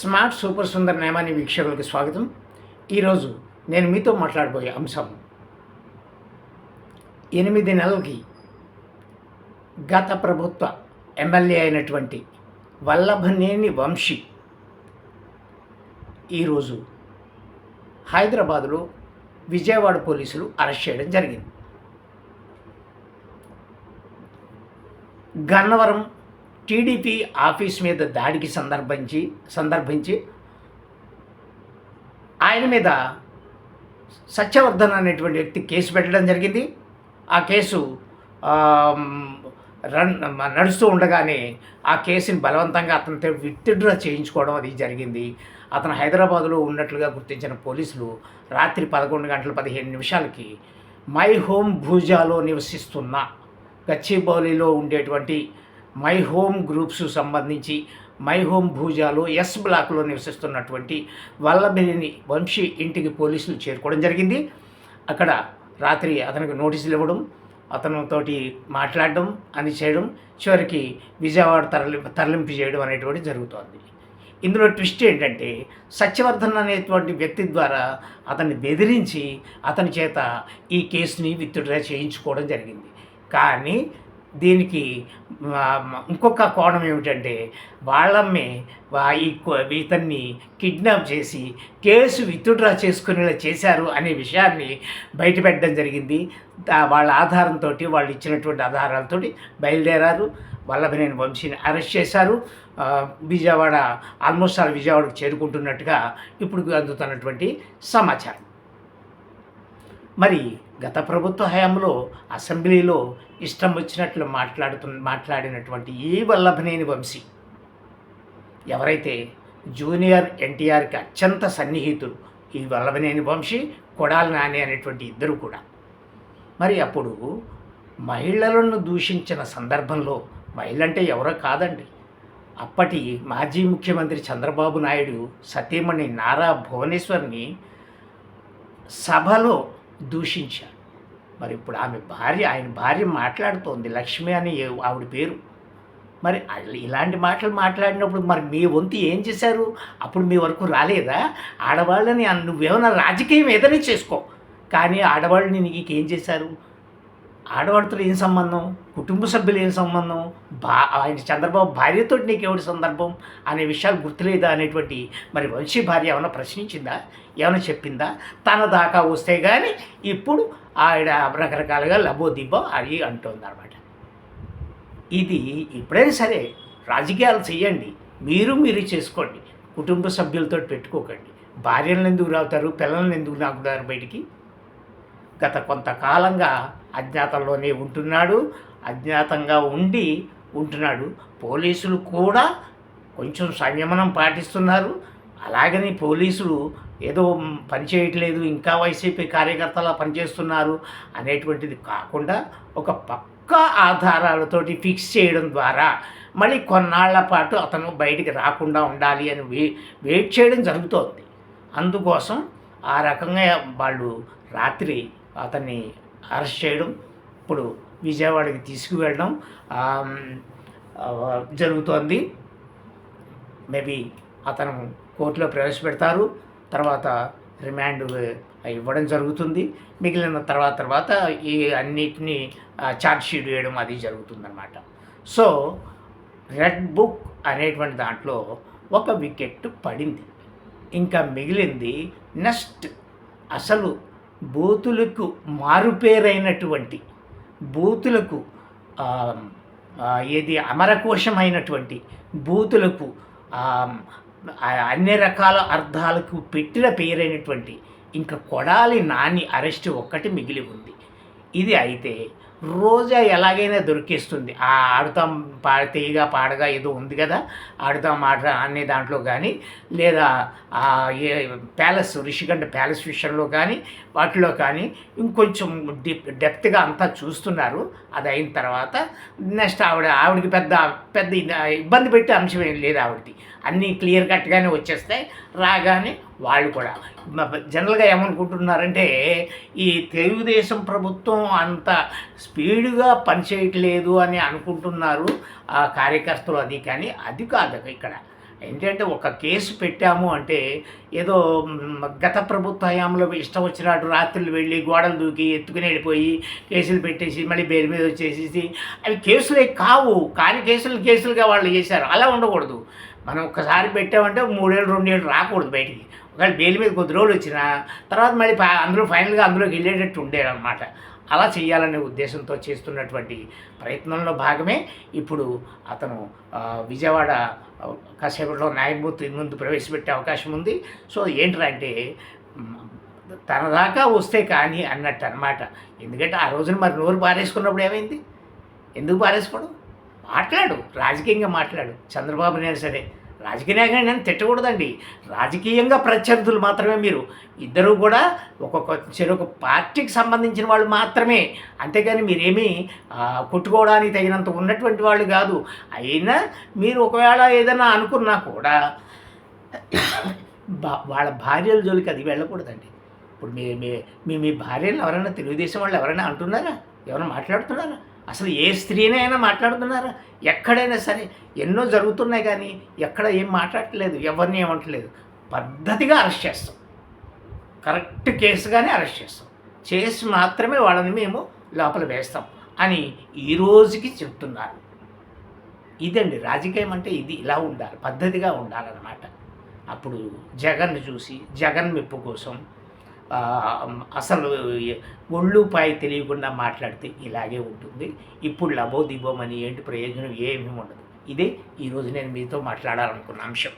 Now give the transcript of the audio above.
Smart super Sundar Nemani వీక్షకులకు స్వాగతం. ఈరోజు నేను మీతో మాట్లాడబోయే అంశం ఎనిమిది నెలలకి గత ప్రభుత్వ ఎమ్మెల్యే అయినటువంటి వల్లభనేని వంశీ ఈరోజు హైదరాబాదులో విజయవాడ పోలీసులు అరెస్ట్ చేయడం జరిగింది. గన్నవరం టీడీపీ ఆఫీస్ మీద దాడికి సందర్భించి సందర్భించి ఆయన మీద సత్యవర్ధన్ అనేటువంటి వ్యక్తి కేసు పెట్టడం జరిగింది. ఆ కేసు రన్ నడుస్తూ ఉండగానే ఆ కేసుని బలవంతంగా అతనితో విత్డ్రా చేయించుకోవడం అది జరిగింది. అతను హైదరాబాదులో ఉన్నట్లుగా గుర్తించిన పోలీసులు రాత్రి పదకొండు గంటల పదిహేను నిమిషాలకి మై హోమ్ భూజాలో నివసిస్తున్న గచ్చిబౌలిలో ఉండేటువంటి మై హోమ్ గ్రూప్స్ సంబంధించి మై హోమ్ భూజాలో ఎస్ బ్లాక్లో నివసిస్తున్నటువంటి వల్లభేని వంశీ ఇంటికి పోలీసులు చేరుకోవడం జరిగింది. అక్కడ రాత్రి అతనికి నోటీసులు ఇవ్వడం అతనితోటి మాట్లాడడం అని చేయడం చివరికి విజయవాడ తరలి తరలింపు చేయడం అనేటువంటి జరుగుతోంది. ఇందులో ట్విస్ట్ ఏంటంటే సత్యవర్ధన్ అనేటువంటి వ్యక్తి ద్వారా అతన్ని బెదిరించి అతని చేత ఈ కేసుని విత్డ్రా చేయించుకోవడం జరిగింది. కానీ దీనికి ఇంకొక కోణం ఏమిటంటే వాళ్ళమ్మే ఇతన్ని కిడ్నాప్ చేసి కేసు విత్డ్రా చేసుకునేలా చేశారు అనే విషయాన్ని బయటపెట్టడం జరిగింది. వాళ్ళ ఆధారంతో వాళ్ళు ఇచ్చినటువంటి ఆధారాలతో బయలుదేరారు. వల్లభనేని వంశీని అరెస్ట్ చేశారు. విజయవాడ ఆల్మోస్ట్ ఆల్ విజయవాడకు చేరుకుంటున్నట్టుగా ఇప్పుడు అందుతున్నటువంటి సమాచారం. మరి గత ప్రభుత్వ హయాంలో అసెంబ్లీలో ఇష్టం వచ్చినట్లు మాట్లాడుతు మాట్లాడినటువంటి ఈ వల్లభనేని వంశీ ఎవరైతే జూనియర్ ఎన్టీఆర్కి అత్యంత సన్నిహితులు ఈ వల్లభనేని వంశీ కొడాలి నాని అనేటువంటి ఇద్దరు కూడా. మరి అప్పుడు మహిళలను దూషించిన సందర్భంలో మహిళంటే ఎవరో కాదండి. అప్పటి మాజీ ముఖ్యమంత్రి చంద్రబాబు నాయుడు సతీమణి నారా భువనేశ్వర్ని సభలో దూషించారు మరి ఇప్పుడు ఆమె భార్య ఆయన భార్య మాట్లాడుతోంది. లక్ష్మి అని ఆవిడ పేరు. మరి ఇలాంటి మాటలు మాట్లాడినప్పుడు మరి మీ వంతు ఏం చేశారు? అప్పుడు మీ వరకు రాలేదా? ఆడవాళ్ళని అన్- నువ్వేమైనా రాజకీయం ఏదైనా చేసుకో. కానీ ఆడవాళ్ళని నీకేం చేశారు? ఆడవాడితో ఏం సంబంధం? కుటుంబ సభ్యులు ఏం సంబంధం? బా ఆయన చంద్రబాబు భార్యతో నీకు ఎవరి సందర్భం అనే విషయాలు గుర్తులేదా అనేటువంటి మరి వంశీ భార్య ఏమైనా ప్రశ్నించిందా? ఏమైనా చెప్పిందా? తన దాకా వస్తే కానీ ఇప్పుడు ఆవిడ రకరకాలుగా లబో దిబ్బో అది అంటుందన్నమాట. ఇది ఎప్పుడైనా సరే రాజకీయాలు చేయండి మీరు మీరు చేసుకోండి. కుటుంబ సభ్యులతో పెట్టుకోకండి. భార్యలను ఎందుకు రావుతారు? పిల్లల్ని ఎందుకు నాకుతారు బయటికి? గత కొంతకాలంగా అజ్ఞాతంలోనే ఉంటున్నాడు అజ్ఞాతంగా ఉండి ఉంటున్నాడు. పోలీసులు కూడా కొంచెం సంయమనం పాటిస్తున్నారు. అలాగని పోలీసులు ఏదో పని చేయట్లేదు ఇంకా వైసీపీ కార్యకర్తలా పనిచేస్తున్నారు అనేటువంటిది కాకుండా ఒక పక్కా ఆధారాలతోటి ఫిక్స్ చేయడం ద్వారా మళ్ళీ కొన్నాళ్ళ పాటు అతను బయటికి రాకుండా ఉండాలి అని వే వెయిట్ చేయడం జరుగుతోంది. అందుకోసం ఆ రకంగా వాళ్ళు రాత్రి అతన్ని అరెస్ట్ చేయడం ఇప్పుడు విజయవాడకి తీసుకువెళ్ళడం జరుగుతోంది. మేబీ అతను కోర్టులో ప్రవేశపెడతారు తర్వాత రిమాండ్ ఇవ్వడం జరుగుతుంది. మిగిలిన తర్వాత తర్వాత ఈ అన్నిటినీ ఛార్జ్షీట్ వేయడం అది జరుగుతుందన్నమాట. సో రెడ్ బుక్ అనేటువంటి దాంట్లో ఒక వికెట్ పడింది. ఇంకా మిగిలింది నెక్స్ట్ అసలు బూతులకు మారుపేరైనటువంటి బూతులకు ఏది అమరకోశమైనటువంటి బూతులకు అన్ని రకాల అర్థాలకు పెట్టిన పేరైనటువంటి ఇంకా కొడాలి నాని అరెస్ట్ ఒక్కటి మిగిలి ఉంది. ఇది అయితే రోజా ఎలాగైనా దొరికిస్తుంది. ఆ ఆడుతాం పా తీయగా పాడగా ఏదో ఉంది కదా ఆడుతాం మాట అనే దాంట్లో కానీ లేదా ఆ ఏ ప్యాలెస్ రిషికంఠ ప్యాలెస్ విషయంలో కానీ వాటిలో కానీ ఇంకొంచెం డిప్ డెప్త్గా అంతా చూస్తున్నారు. అది అయిన తర్వాత నెక్స్ట్ ఆవిడ ఆవిడకి పెద్ద పెద్ద ఇబ్బంది పెట్టే అంశం ఏం లేదు ఆవిడది. అన్నీ క్లియర్ కట్గానే వచ్చేస్తాయి రాగానే వాళ్ళు కూడా. జనరల్గా ఏమనుకుంటున్నారంటే ఈ తెలుగుదేశం ప్రభుత్వం అంత స్పీడ్గా పనిచేయట్లేదు అని అనుకుంటున్నారు ఆ కార్యకర్తలు అది కానీ అది కాదు ఇక్కడ. ఏంటంటే ఒక కేసు పెట్టాము అంటే ఏదో గత ప్రభుత్వ హయాంలో ఇష్టం వచ్చినట్టు రాత్రులు వెళ్ళి గోడలు దూకి ఎత్తుకుని వెళ్ళిపోయి కేసులు పెట్టేసి మళ్ళీ బెయిల్ మీద వచ్చేసేసి అవి కేసులే కావు. కానీ కేసులు కేసులుగా వాళ్ళు చేశారు. అలా ఉండకూడదు. మనం ఒక్కసారి పెట్టామంటే మూడేళ్ళు రెండేళ్ళు రాకూడదు బయటికి. ఒకవేళ బెయిల్ మీద కొద్ది రోజులు వచ్చినా తర్వాత మళ్ళీ అందులో ఫైనల్గా అందులోకి వెళ్ళేటట్టు ఉండేదన్నమాట. అలా చేయాలనే ఉద్దేశంతో చేస్తున్నటువంటి ప్రయత్నంలో భాగమే ఇప్పుడు అతను విజయవాడ కాసేపట్లో న్యాయమూర్తి ముందు ప్రవేశపెట్టే అవకాశం ఉంది. సో ఏంటంటే తన దాకా వస్తే కానీ అన్నట్టు అనమాట ఎందుకంటే ఆ రోజున మరి నోరు పారేసుకున్నప్పుడు ఏమైంది? ఎందుకు పారేసుకోవడం? మాట్లాడు రాజకీయంగా మాట్లాడు. చంద్రబాబు నేను సరే. రాజకీయంగా నేను తిట్టకూడదండి. రాజకీయంగా ప్రత్యర్థులు మాత్రమే మీరు. ఇద్దరూ కూడా ఒక్కొక్క చెరొక పార్టీకి సంబంధించిన వాళ్ళు మాత్రమే. అంతేగాని మీరేమీ కొట్టుకోవడానికి తగినంత ఉన్నటువంటి వాళ్ళు కాదు. అయినా మీరు ఒకవేళ ఏదైనా అనుకున్నా కూడా బా వాళ్ళ భార్యల జోలికి అది వెళ్ళకూడదండి. ఇప్పుడు మీ మీ మీ భార్యలు ఎవరైనా తెలుగుదేశం వాళ్ళు ఎవరైనా అంటున్నారా? ఎవరైనా మాట్లాడుతున్నారా? అసలు ఏ స్త్రీనైనా మాట్లాడుతున్నారా? ఎక్కడైనా సరే ఎన్నో జరుగుతున్నాయి కానీ ఎక్కడ ఏం మాట్లాడట్లేదు ఎవరిని ఏమంటలేదు పద్ధతిగా అరెస్ట్ చేస్తాం. కరెక్ట్ కేసుగానే అరెస్ట్ చేస్తాం. చేసి మాత్రమే వాళ్ళని మేము లోపల వేస్తాం అని ఈ రోజుకి చెప్తున్నారు. ఇదండి రాజకీయం అంటే ఇది ఇలా ఉండాలి పద్ధతిగా ఉండాలన్నమాట. అప్పుడు జగన్ చూసి జగన్ మెప్పు కోసం అసలు ఒళ్ళు పాయి తెలియకుండా మాట్లాడితే ఇలాగే ఉంటుంది. ఇప్పుడు లబో దిబోమని ఏంటి ప్రయోజనం ఏమీ ఉండదు. ఇదే ఈరోజు నేను మీతో మాట్లాడాలనుకున్న అంశం.